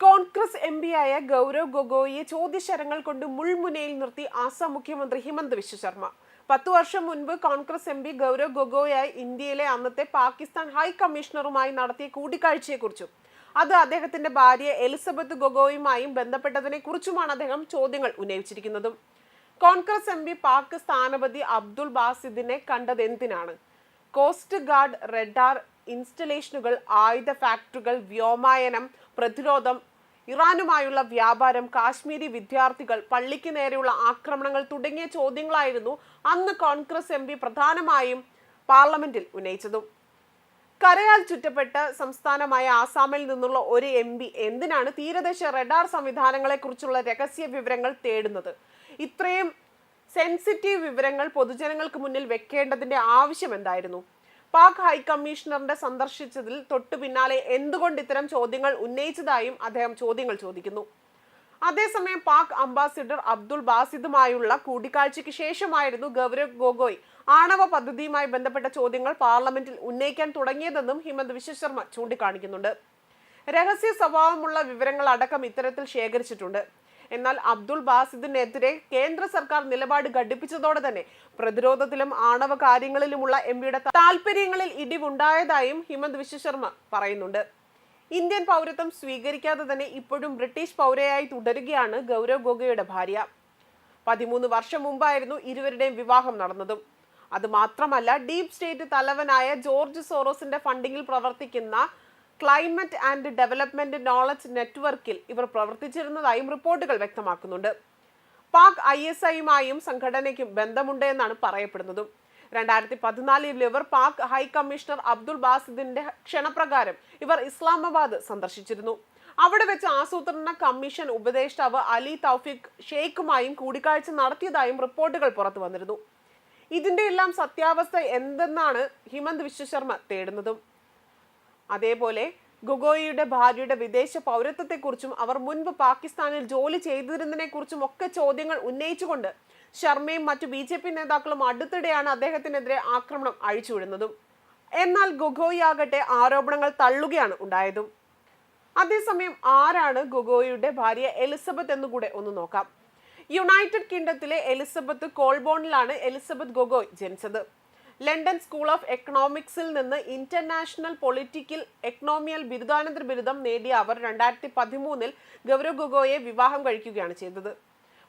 Congress M പിയായ ഗൗരവ് ഗൊഗോയിയെ ചോദ്യശരങ്ങൾ കൊണ്ട് മുൾമുനയിൽ നിർത്തി ആസാം മുഖ്യമന്ത്രി ഹിമന്ത് വിശ്വശർമ്മ പത്തു വർഷം മുൻപ് കോൺഗ്രസ് എം പി ഗൗരവ് ഗൊഗോയായി ഇന്ത്യയിലെ അന്നത്തെ പാകിസ്ഥാൻ ഹൈ കമ്മീഷണറുമായി നടത്തിയ കൂടിക്കാഴ്ചയെക്കുറിച്ചും. അത് അദ്ദേഹത്തിന്റെ ഭാര്യ എലിസബത്ത് ഗൊഗോയുമായും ബന്ധപ്പെട്ടതിനെ കുറിച്ചുമാണ് അദ്ദേഹം ചോദ്യങ്ങൾ ഉന്നയിച്ചിരിക്കുന്നതും. കോൺഗ്രസ് എം പി പാക് സ്ഥാനപതി അബ്ദുൾ ബാസിദിനെ കണ്ടത് എന്തിനാണ് കോസ്റ്റ് ഗാർഡ് റഡാർ ഇൻസ്റ്റലേഷനുകൾ ആയുധ ഫാക്ടറികൾ വ്യോമായനം പ്രതിരോധം ഇറാനുമായുള്ള വ്യാപാരം കാശ്മീരി വിദ്യാർത്ഥികൾ പള്ളിക്ക് നേരെയുള്ള ആക്രമണങ്ങൾ തുടങ്ങിയ ചോദ്യങ്ങളായിരുന്നു അന്ന് കോൺഗ്രസ് എം പ്രധാനമായും പാർലമെന്റിൽ ഉന്നയിച്ചതും. കരയാൽ ചുറ്റപ്പെട്ട സംസ്ഥാനമായ ആസാമിൽ നിന്നുള്ള ഒരു എം പി എന്തിനാണ് തീരദേശ റഡാർ സംവിധാനങ്ങളെക്കുറിച്ചുള്ള രഹസ്യ വിവരങ്ങൾ തേടുന്നത്? ഇത്രയും സെൻസിറ്റീവ് വിവരങ്ങൾ പൊതുജനങ്ങൾക്ക് മുന്നിൽ വെക്കേണ്ടതിന്റെ ആവശ്യം എന്തായിരുന്നു? പാക് ഹൈക്കമ്മീഷണറിന്റെ സന്ദർശിച്ചതിൽ തൊട്ടു പിന്നാലെ എന്തുകൊണ്ട് ഇത്തരം ചോദ്യങ്ങൾ ഉന്നയിച്ചതായും അദ്ദേഹം ചോദ്യങ്ങൾ ചോദിക്കുന്നു. അതേസമയം പാക് അംബാസിഡർ അബ്ദുൾ ബാസിദുമായുള്ള കൂടിക്കാഴ്ചയ്ക്ക് ശേഷമായിരുന്നു ഗൗരവ് ഗൊഗോയ് ആണവ പദ്ധതിയുമായി ബന്ധപ്പെട്ട ചോദ്യങ്ങൾ പാർലമെന്റിൽ ഉന്നയിക്കാൻ തുടങ്ങിയതെന്നും ഹിമന്ത് വിശ്വശർമ്മ ചൂണ്ടിക്കാണിക്കുന്നുണ്ട്. രഹസ്യ സ്വഭാവമുള്ള വിവരങ്ങൾ അടക്കം ഇത്തരത്തിൽ ശേഖരിച്ചിട്ടുണ്ട്. എന്നാൽ അബ്ദുൾ ബാസിദിനെതിരെ കേന്ദ്ര സർക്കാർ നിലപാട് ഘടിപ്പിച്ചതോടെ തന്നെ പ്രതിരോധത്തിലും ആണവ കാര്യങ്ങളിലുമുള്ള എം പിയുടെ താല്പര്യങ്ങളിൽ ഇടിവുണ്ടായതായും ഹിമന്ത് വിശ്വശർമ്മ പറയുന്നുണ്ട്. ഇന്ത്യൻ പൗരത്വം സ്വീകരിക്കാതെ തന്നെ ഇപ്പോഴും ബ്രിട്ടീഷ് പൗരയായി തുടരുകയാണ് ഗൗരവ് ഗൊഗോയുടെ ഭാര്യ. പതിമൂന്ന് വർഷം മുമ്പായിരുന്നു ഇരുവരുടെയും വിവാഹം നടന്നതും. അത് മാത്രമല്ല ഡീപ് സ്റ്റേറ്റ് തലവനായ ജോർജ് സോറോസിന്റെ ഫണ്ടിങ്ങിൽ പ്രവർത്തിക്കുന്ന ക്ലൈമറ്റ് ആൻഡ് ഡെവലപ്മെന്റ് നോളജ് നെറ്റ്വർക്കിൽ ഇവർ പ്രവർത്തിച്ചിരുന്നതായും റിപ്പോർട്ടുകൾ വ്യക്തമാക്കുന്നുണ്ട്. പാക് ഐ എസ് ഐയുമായും സംഘടനയ്ക്കും ബന്ധമുണ്ട് എന്നാണ് പറയപ്പെടുന്നതും. രണ്ടായിരത്തി പതിനാലിൽ ഇവർ പാക് ഹൈ കമ്മീഷണർ അബ്ദുൾ ബാസിദിന്റെ ക്ഷണപ്രകാരം ഇവർ ഇസ്ലാമാബാദ് സന്ദർശിച്ചിരുന്നു. അവിടെ വെച്ച് ആസൂത്രണ കമ്മീഷൻ ഉപദേഷ്ടാവ് അലി തൗഫിക് ഷെയ്ഖുമായും കൂടിക്കാഴ്ച നടത്തിയതായും റിപ്പോർട്ടുകൾ പുറത്തു വന്നിരുന്നു. ഇതിന്റെ എല്ലാം സത്യാവസ്ഥ എന്തെന്നാണ് ഹിമന്ത് വിശ്വശർമ്മ തേടുന്നതും. അതേപോലെ ഗൊഗോയിയുടെ ഭാര്യയുടെ വിദേശ പൗരത്വത്തെക്കുറിച്ചും അവർ മുൻപ് പാകിസ്ഥാനിൽ ജോലി ചെയ്തിരുന്നതിനെക്കുറിച്ചും ഒക്കെ ചോദ്യങ്ങൾ ഉന്നയിച്ചുകൊണ്ട് ശർമ്മയും മറ്റു ബി ജെ പി നേതാക്കളും അടുത്തിടെയാണ് അദ്ദേഹത്തിനെതിരെ ആക്രമണം അഴിച്ചുവിടുന്നതും. എന്നാൽ ഗൊഗോയി ആകട്ടെ ആരോപണങ്ങൾ തള്ളുകയാണ് ഉണ്ടായതും. അതേസമയം ആരാണ് ഗൊഗോയിയുടെ ഭാര്യ എലിസബത്ത് എന്നുകൂടെ ഒന്ന് നോക്കാം. യുണൈറ്റഡ് കിങ്ഡത്തിലെ എലിസബത്ത് കോൾബോണിലാണ് എലിസബത്ത് ഗൊഗോയ് ജനിച്ചത്. ലണ്ടൻ സ്കൂൾ ഓഫ് എക്കണോമിക്സിൽ നിന്ന് ഇന്റർനാഷണൽ പൊളിറ്റിക്കൽ എക്കണോമിയൽ ബിരുദാനന്തര ബിരുദം നേടിയ അവർ രണ്ടായിരത്തി പതിമൂന്നിൽ ഗൗരവ് ഗൊഗോയെ വിവാഹം കഴിക്കുകയാണ് ചെയ്തത്.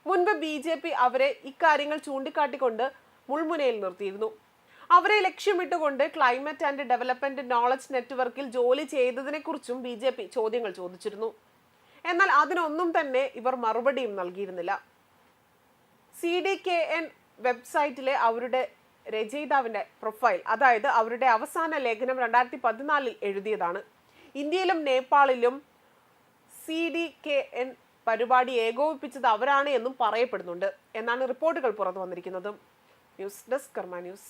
മുൻപ് ബി ജെ പി അവരെ ഇക്കാര്യങ്ങൾ ചൂണ്ടിക്കാട്ടിക്കൊണ്ട് മുൾമുനയിൽ നിർത്തിയിരുന്നു. അവരെ ലക്ഷ്യമിട്ടുകൊണ്ട് ക്ലൈമറ്റ് ആൻഡ് ഡെവലപ്മെന്റ് നോളജ് നെറ്റ്വർക്കിൽ ജോലി ചെയ്തതിനെക്കുറിച്ചും ബി ജെ പി ചോദ്യങ്ങൾ ചോദിച്ചിരുന്നു. എന്നാൽ അതിനൊന്നും തന്നെ ഇവർ മറുപടിയും നൽകിയിരുന്നില്ല. സി ഡി കെ എൻ വെബ്സൈറ്റിലെ അവരുടെ രചയിതാവിന്റെ പ്രൊഫൈൽ അതായത് അവരുടെ അവസാന ലേഖനം രണ്ടായിരത്തി പതിനാലിൽ എഴുതിയതാണ്. ഇന്ത്യയിലും നേപ്പാളിലും സി ഡി കെ എൻ പരിപാടി ഏകോപിപ്പിച്ചത് അവരാണ് എന്നും പറയപ്പെടുന്നുണ്ട്. എന്നാണ് റിപ്പോർട്ടുകൾ പുറത്തു വന്നിരിക്കുന്നത്. News desk Karma news.